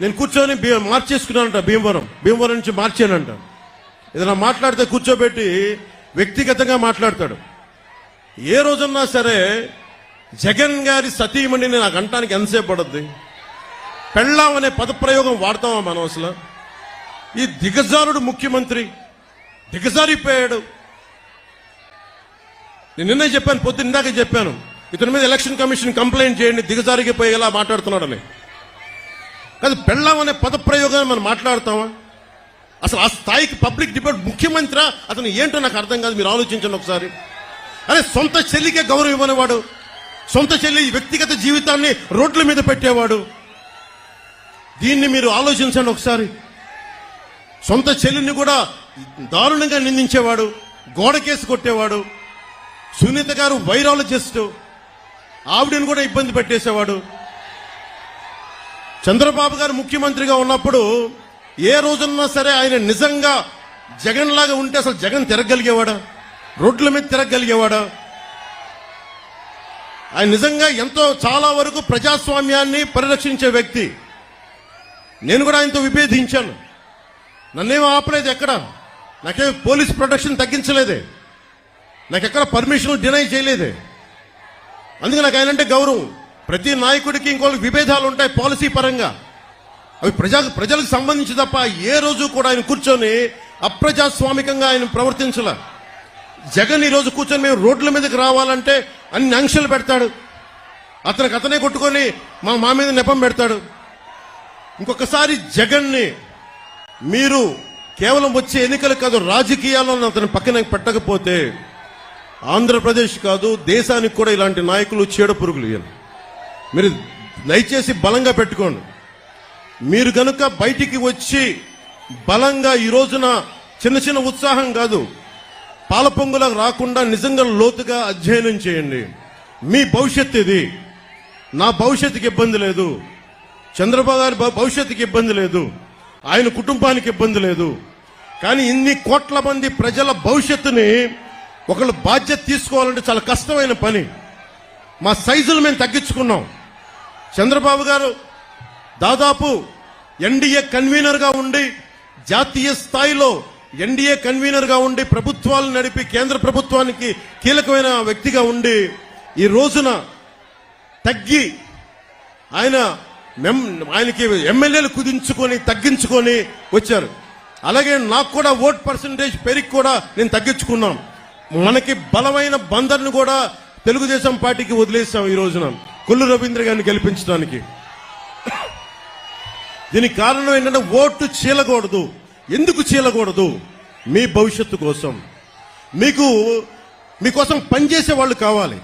నేను కూర్చొని మార్చేసుకున్నానంట భీమవరం. భీమవరం నుంచి మార్చానంట. ఏదైనా మాట్లాడితే కూర్చోబెట్టి వ్యక్తిగతంగా మాట్లాడతాడు. ఏ రోజున్నా సరే జగన్ గారి సతీమణిని నాకు అంటానికి ఎంతసేపు పడద్ది? పెళ్ళాం అనే పదప్రయోగం వాడతామా మనం అసలు? ఈ దిగజారుడు ముఖ్యమంత్రి దిగజారిపోయాడు నేను నిన్నే చెప్పాను పొద్దున్న ఇందాక చెప్పాను. ఇతని మీద ఎలక్షన్ కమిషన్ కంప్లైంట్ చేయండి దిగజారిగిపోయేలా మాట్లాడుతున్నాడని. కాదు పెళ్ళాం అనే పదప్రయోగాన్ని మనం మాట్లాడతామా? అసలు ఆ స్థాయికి పబ్లిక్ డిబేట్ ముఖ్యమంత్రి? అతను ఏంటో నాకు అర్థం కాదు మీరు ఆలోచించండి ఒకసారి. అరే సొంత చెల్లికే గౌరవం ఇవ్వనివాడు సొంత చెల్లి వ్యక్తిగత జీవితాన్ని రోడ్ల మీద పెట్టేవాడు. దీన్ని మీరు ఆలోచించండి ఒకసారి. సొంత చెల్లిని కూడా దారుణంగా నిందించేవాడు గోడకేసి కొట్టేవాడు సునీత గారు వైరాలజిస్ట్ ఆవిడని కూడా ఇబ్బంది పెట్టేసేవాడు. చంద్రబాబు గారు ముఖ్యమంత్రిగా ఉన్నప్పుడు ఏ రోజున్నా సరే ఆయన నిజంగా జగన్ లాగా ఉంటే అసలు జగన్ తిరగలిగేవాడా? రోడ్ల మీద తిరగలిగేవాడా? ఆయన నిజంగా ఎంతో చాలా వరకు ప్రజాస్వామ్యాన్ని పరిరక్షించే వ్యక్తి. నేను కూడా ఆయనతో విభేదించాను. నన్నేం ఆపలేదు ఎక్కడ? నాకేం పోలీస్ ప్రొటెక్షన్ తగ్గించలేదే. నాకు ఎక్కడ పర్మిషన్ డినై చేయలేదే. అందుకే నాకు ఆయన అంటే గౌరవం. ప్రతి నాయకుడికి ఇంకోళ్ళకి విభేదాలు ఉంటాయి పాలసీ పరంగా. అవి ప్రజా ప్రజలకు సంబంధించి తప్ప ఏ రోజు కూడా ఆయన కూర్చొని అప్రజాస్వామికంగా ఆయన ప్రవర్తించలే. జగన్ ఈ రోజు కూర్చొని మేము రోడ్ల మీదకి రావాలంటే అన్ని ఆంక్షలు పెడతాడు. అతనికి అతనే కొట్టుకొని మా మా మీద నెపం పెడతాడు. ఇంకొకసారి జగన్ని మీరు కేవలం వచ్చే ఎన్నికలు కాదు రాజకీయాలను అతని పక్కన పెట్టకపోతే ఆంధ్రప్రదేశ్ కాదు దేశానికి కూడా ఇలాంటి నాయకులు చీడ పురుగులు మీరు దయచేసి బలంగా పెట్టుకోండి. మీరు కనుక బయటికి వచ్చి బలంగా ఈ రోజున చిన్న చిన్న ఉత్సాహం కాదు పాల రాకుండా నిజంగా లోతుగా అధ్యయనం చేయండి. మీ భవిష్యత్తు ఇది. నా భవిష్యత్తుకి ఇబ్బంది లేదు. చంద్రబాబు గారి భవిష్యత్తుకి ఇబ్బంది లేదు. ఆయన కుటుంబానికి ఇబ్బంది లేదు. కానీ ఇన్ని కోట్ల మంది ప్రజల భవిష్యత్తుని ఒకళ్ళు బాధ్యత తీసుకోవాలంటే చాలా కష్టమైన పని. మా సైజులు మేము తగ్గించుకున్నాం. చంద్రబాబు గారు దాదాపు ఎన్డీఏ కన్వీనర్గా ఉండి జాతీయ స్థాయిలో ఎన్డీఏ కన్వీనర్గా ఉండి ప్రభుత్వాలు నడిపి కేంద్ర ప్రభుత్వానికి కీలకమైన వ్యక్తిగా ఉండి ఈ రోజున తగ్గి ఆయన ఆయనకి ఎమ్మెల్యేలు కుదించుకొని తగ్గించుకొని వచ్చారు. అలాగే నాకు కూడా ఓట్ పర్సంటేజ్ పెరిగి కూడా నేను తగ్గించుకున్నాం మనకి బలమైన బందర్ను కూడా తెలుగుదేశం పార్టీకి వదిలేసాం ఈ రోజున. కొల్లు రవీంద్ర గారిని గెలిపించడానికి. దీనికి కారణం ఏంటంటే ఓటు చీలకూడదు. ఎందుకు చీలకూడదు? మీ భవిష్యత్తు కోసం. మీకు మీకోసం పనిచేసే వాళ్ళు కావాలి.